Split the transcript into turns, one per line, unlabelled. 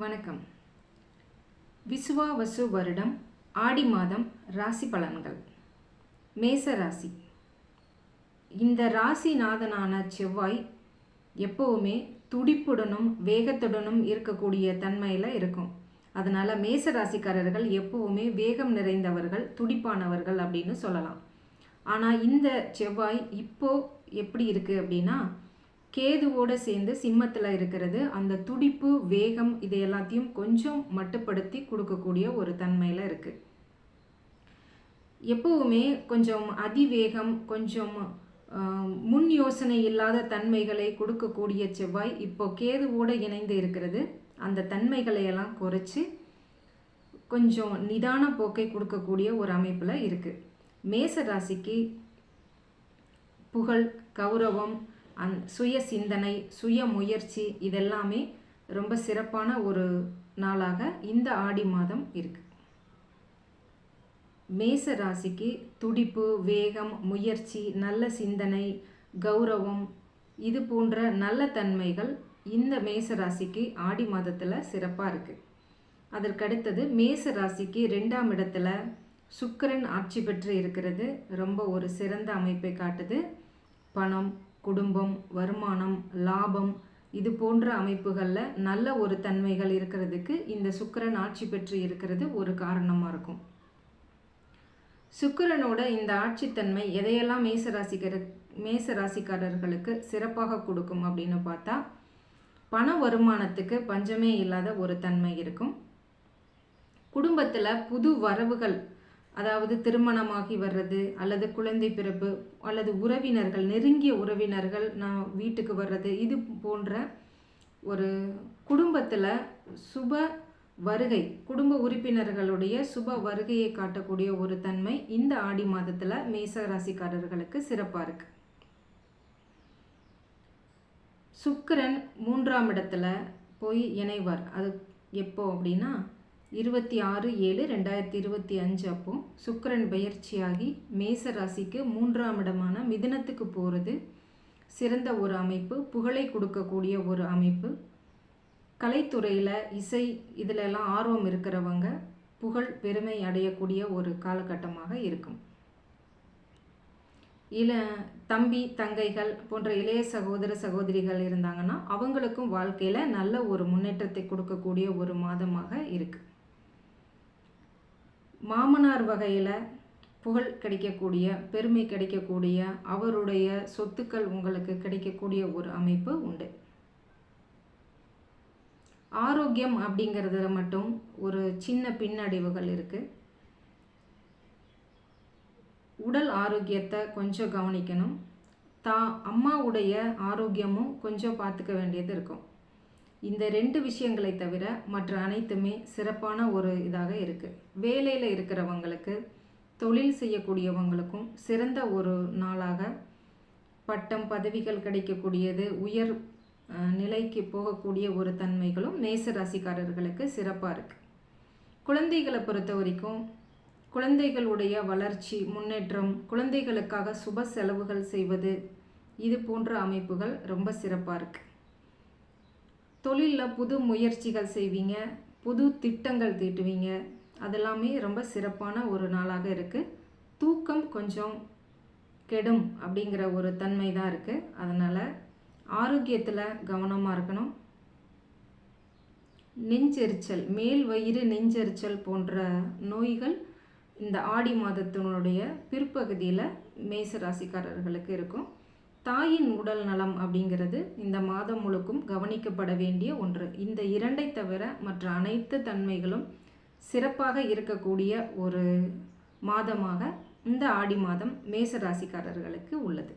வணக்கம். விசுவாவசு வருடம் ஆடி மாதம் ராசி பலன்கள். மேச ராசி. இந்த ராசிநாதனான செவ்வாய் எப்போவுமே துடிப்புடனும் வேகத்துடனும் இருக்கக்கூடிய தன்மையில் இருக்கும். அதனால் மேச ராசிக்காரர்கள் எப்போவுமே வேகம் நிறைந்தவர்கள் துடிப்பானவர்கள் அப்படின்னு சொல்லலாம். ஆனால் இந்த செவ்வாய் இப்போ எப்படி இருக்குது அப்படின்னா கேதுவோடு சேர்ந்து சிம்மத்தில் இருக்கிறது அந்த துடிப்பு வேகம் இது எல்லாத்தையும் கொஞ்சம் மட்டுப்படுத்தி கொடுக்கக்கூடிய ஒரு தன்மையில் இருக்குது எப்போவுமே கொஞ்சம் அதிவேகம் கொஞ்சம் முன் யோசனை இல்லாத தன்மைகளை கொடுக்கக்கூடிய செவ்வாய் இப்போ கேதுவோடு இணைந்து இருக்கிறது. அந்த தன்மைகளை எல்லாம் குறைச்சி கொஞ்சம் நிதான போக்கை கொடுக்கக்கூடிய ஒரு அமைப்பில் இருக்குது மேச ராசிக்கு புகழ் கௌரவம் அந் சுய சிந்தனை சுய முயற்சி இதெல்லாமே ரொம்ப சிறப்பான ஒரு நாளாக இந்த ஆடி மாதம் இருக்கு. மேச ராசிக்கு துடிப்பு வேகம் முயற்சி நல்ல சிந்தனை கௌரவம் இது போன்ற நல்ல தன்மைகள் இந்த மேச ராசிக்கு ஆடி மாதத்தில் சிறப்பாக இருக்குது அதற்கடுத்தது மேச ராசிக்கு ரெண்டாம் இடத்துல சுக்கிரன் ஆட்சி பெற்று இருக்கிறது. ரொம்ப ஒரு சிறந்த அமைப்பை காட்டுது. பணம் குடும்பம் வருமானம் லாபம் இது போன்ற அமைப்புகளில் நல்ல ஒரு தன்மைகள் இருக்கிறதுக்கு இந்த சுக்கிரன் ஆட்சி பெற்று இருக்கிறது ஒரு காரணமாக இருக்கும். சுக்கிரனோட இந்த ஆட்சித்தன்மை எதையெல்லாம் மேசராசிகர மேச ராசிக்காரர்களுக்கு சிறப்பாக கொடுக்கும் அப்படின்னு பார்த்தா பண வருமானத்துக்கு பஞ்சமே இல்லாத ஒரு தன்மை இருக்கும். குடும்பத்தில் புது வரவுகள் அதாவது திருமணமாகி வர்றது அல்லது குழந்தை பிறப்பு அல்லது உறவினர்கள் நெருங்கிய உறவினர்கள் நான் வீட்டுக்கு வர்றது இது போன்ற ஒரு குடும்பத்தில் சுப வருகை குடும்ப உறுப்பினர்களுடைய சுப வருகையை காட்டக்கூடிய ஒரு தன்மை இந்த ஆடி மாதத்தில் மேச ராசிக்காரர்களுக்கு சிறப்பாக இருக்கு. சுக்கரன் மூன்றாம் இடத்துல போய் இணைவார். அது எப்போ அப்படின்னா இருபத்தி ஆறு ஏழு ரெண்டாயிரத்தி இருபத்தி அஞ்சு அப்போ சுக்கிரன் பயிற்சியாகி மேச ராசிக்கு மூன்றாம் இடமான மிதுனத்துக்கு போகிறது சிறந்த ஒரு அமைப்பு புகழை கொடுக்கக்கூடிய ஒரு அமைப்பு. கலைத்துறையில் இசை இதிலெல்லாம் ஆர்வம் இருக்கிறவங்க புகழ் பெருமை அடையக்கூடிய ஒரு காலகட்டமாக இருக்கும். இள தம்பி தங்கைகள் போன்ற இளைய சகோதர சகோதரிகள் இருந்தாங்கன்னா அவங்களுக்கும் வாழ்க்கையில் நல்ல ஒரு முன்னேற்றத்தை கொடுக்கக்கூடிய ஒரு மாதமாக இருக்குது மாமனார் வகையில் புகழ் கிடைக்கக்கூடிய பெருமை கிடைக்கக்கூடிய அவருடைய சொத்துக்கள் உங்களுக்கு கிடைக்கக்கூடிய ஒரு அமைப்பு உண்டு. ஆரோக்கியம் அப்படிங்கிறதுல மட்டும் ஒரு சின்ன பின்னடைவுகள் இருக்குது உடல் ஆரோக்கியத்தை கொஞ்சம் கவனிக்கணும். தா அம்மாவுடைய ஆரோக்கியமும் கொஞ்சம் பார்த்துக்க வேண்டியது இருக்கும். இந்த ரெண்டு விஷயங்களை தவிர மற்ற அனைத்துமே சிறப்பான ஒரு இதாக இருக்குது வேலையில் இருக்கிறவங்களுக்கு தொழில் செய்யக்கூடியவங்களுக்கும் சிறந்த ஒரு நாளாக பட்டம் பதவிகள் கிடைக்கக்கூடியது உயர் நிலைக்கு போகக்கூடிய ஒரு தன்மைகளும் நேச ராசிக்காரர்களுக்கு சிறப்பாக இருக்குது குழந்தைகளை பொறுத்த வரைக்கும் குழந்தைகளுடைய வளர்ச்சி முன்னேற்றம் குழந்தைகளுக்காக சுப செலவுகள் செய்வது இது போன்ற அமைப்புகள் ரொம்ப சிறப்பாக இருக்குது தொழிலில் புது முயற்சிகள் செய்வீங்க புது திட்டங்கள் தீட்டுவீங்க அதெல்லாமே ரொம்ப சிறப்பான ஒரு நாளாக இருக்குது தூக்கம் கொஞ்சம் கெடும் அப்படிங்கிற ஒரு தன்மை தான் இருக்குது அதனால் ஆரோக்கியத்தில் கவனமாக இருக்கணும். நெஞ்செரிச்சல் மேல் வயிறு நெஞ்செரிச்சல் போன்ற நோய்கள் இந்த ஆடி மாதத்தினுடைய பிற்பகுதியில் மேச ராசிக்காரர்களுக்கு இருக்கும். தாயின் உடல் நலம் அப்படிங்கிறது இந்த மாதம் முழுக்கும் கவனிக்கப்பட வேண்டிய ஒன்று. இந்த இரண்டை தவிர மற்ற அனைத்து தன்மைகளும் சிறப்பாக இருக்கக்கூடிய ஒரு மாதமாக இந்த ஆடி மாதம் மேச ராசிக்காரர்களுக்கு உள்ளது.